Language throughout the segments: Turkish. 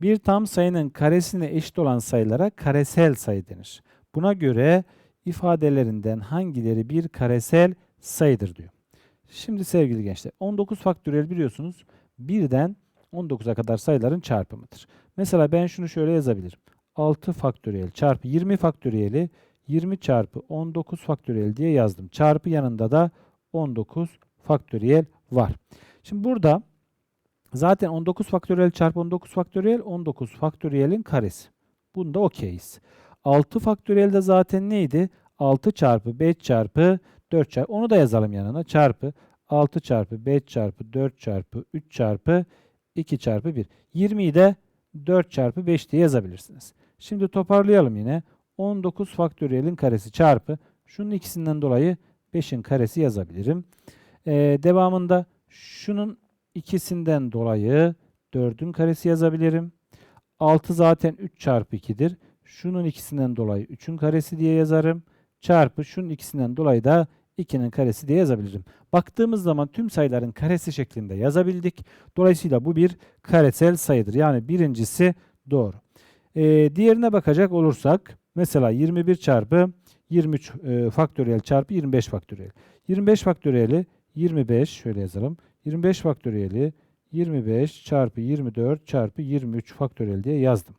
Bir tam sayının karesine eşit olan sayılara karesel sayı denir. Buna göre ifadelerinden hangileri bir karesel sayıdır diyor. Şimdi sevgili gençler 19 faktöriyel biliyorsunuz birden 19'a kadar sayıların çarpımıdır. Mesela ben şunu şöyle yazabilirim. 6 faktöriyel çarpı 20 faktöriyeli 20 çarpı 19 faktöriyel diye yazdım. Çarpı yanında da 19 faktöriyel var. Şimdi burada zaten 19 faktöriyel çarpı 19 faktöriyel 19 faktöriyelin karesi. Bunda okeyiz. 6 faktöriyel de zaten neydi? 6 çarpı 5 çarpı 4 çarpı onu da yazalım yanına çarpı 6 çarpı 5 çarpı 4 çarpı 3 çarpı 2 çarpı 1. 20'yi de 4 çarpı 5 diye yazabilirsiniz. Şimdi toparlayalım yine. 19 faktöriyelin karesi çarpı şunun ikisinden dolayı 5'in karesi yazabilirim. Ee, devamında şunun ikisinden dolayı 4'ün karesi yazabilirim. 6 zaten 3 çarpı 2'dir. Şunun ikisinden dolayı 3'ün karesi diye yazarım. Çarpı şunun ikisinden dolayı da 2'nin karesi diye yazabilirim. Baktığımız zaman tüm sayıların karesi şeklinde yazabildik. Dolayısıyla bu bir karesel sayıdır. Yani birincisi doğru. Ee, diğerine bakacak olursak mesela 21 çarpı 23 e, faktöriyel çarpı 25 faktöriyel. 25 faktöriyeli 25 şöyle yazalım. 25 faktöriyeli 25 çarpı 24 çarpı 23 faktöriyel diye yazdım.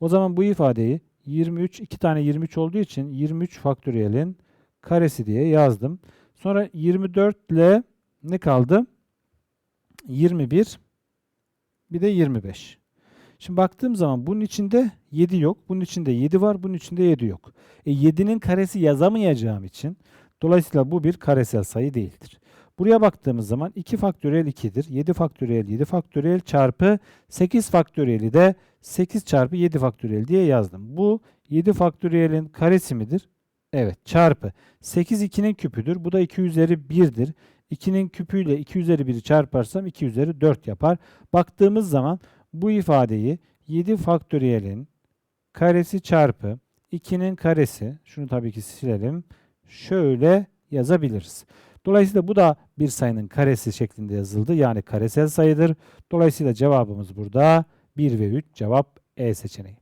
O zaman bu ifadeyi 23 iki tane 23 olduğu için 23 faktöriyelin karesi diye yazdım. Sonra 24 ile ne kaldı? 21 bir de 25. Şimdi baktığım zaman bunun içinde 7 yok. Bunun içinde 7 var. Bunun içinde 7 yok. E 7'nin karesi yazamayacağım için dolayısıyla bu bir karesel sayı değildir. Buraya baktığımız zaman 2 faktöriyel 2'dir. 7 faktöriyel 7 faktöriyel çarpı 8 faktöriyeli de 8 çarpı 7 faktöriyel diye yazdım. Bu 7 faktöriyelin karesi midir? Evet çarpı. 8 2'nin küpüdür. Bu da 2 üzeri 1'dir. 2'nin küpüyle 2 üzeri 1'i çarparsam 2 üzeri 4 yapar. Baktığımız zaman bu ifadeyi 7 faktöriyelin karesi çarpı 2'nin karesi, şunu tabii ki silelim, şöyle yazabiliriz. Dolayısıyla bu da bir sayının karesi şeklinde yazıldı. Yani karesel sayıdır. Dolayısıyla cevabımız burada 1 ve 3 cevap E seçeneği.